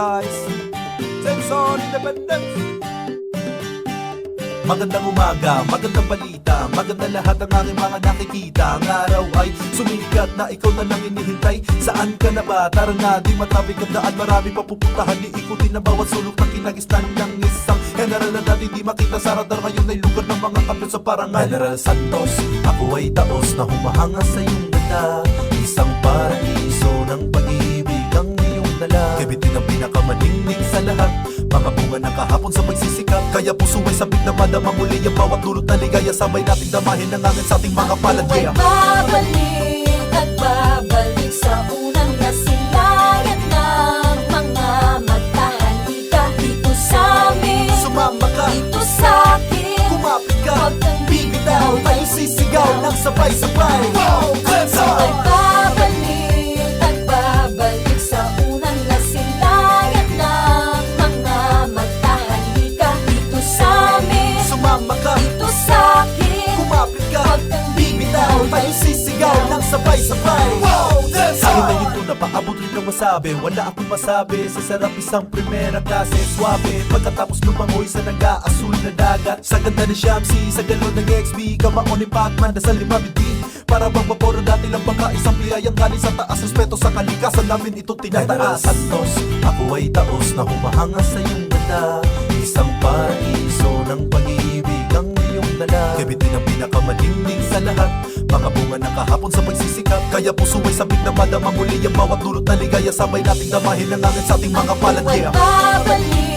guys Sensor Independence. Magandang umaga, magandang balita Maganda lahat ang aking mga nakikita. Ang araw ay sumikat na ikaw na lang inihintay. Saan ka na ba? Tara na, di matraffic ang daan Marami pa pupuntahan, iikutin ang bawat sulok ng kinagistan ng isang General na dati di makita. Sa radar Ngayon ay lugar ng mga kampiyon sa parangal. General Santos, ako ay taos na humahanga sa iyong ganda Isang kahapon sa pagsisikap Kaya puso ay sabik na madama muli Ang bawat dulot na ligaya. Sabay nating damahin ang angin sa ating mga palad Yeah. babalik at babalik sa unang nasilayan ng mga magtahalika dito sa amin, Sumama ka, dito sa akin. kumapit ka. Huwag kang Bibitaw, tayo sisigaw ng sabay-sabay masabi Wala akong masabi Sa sarap isang primera klase. Swabe Pagkatapos lumangoy sa nag-aasul na dagat. Sa ganda ng Shamsi Sa galon ng XB Kamaon ni Pacman Nasa lima biti Para bang vapor dati lang baka Isang pliyayang galing sa taas. Respeto sa kalikasan namin ito tinataas. Santos Ako ay taos na humahanga sa iyong ganda Isang paraiso ng pag-ibig ang iyong dala. Kabitin ang pinakamalingning sa lahat Mga bunga ng kahapon sa pagsisikap Kaya puso ay sabik na madama muli Ang bawat dulot na ligaya. Sabay nating damahin ang angin sa ating mga palad. Ay Yeah. babalik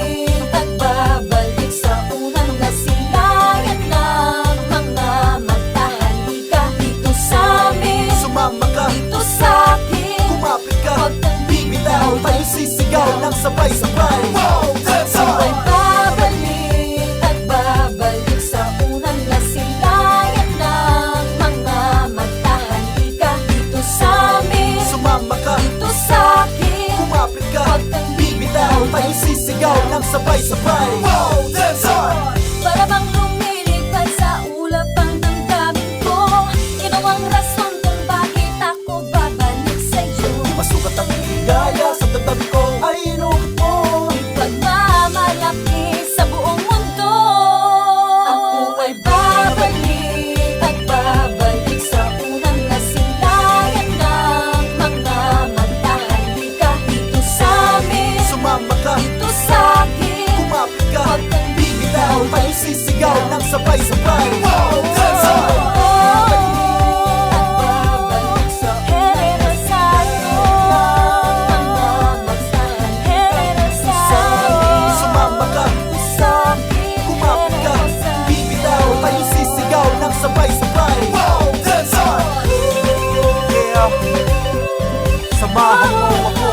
Samahan mo ako.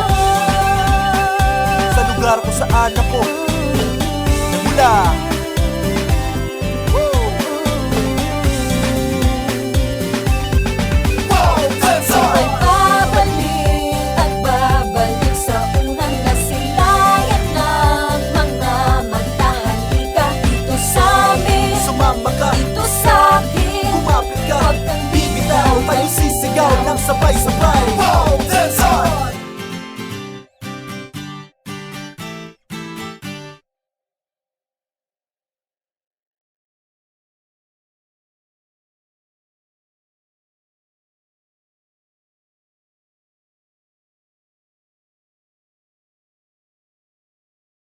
Sa lugar kung saan ako. Nagmula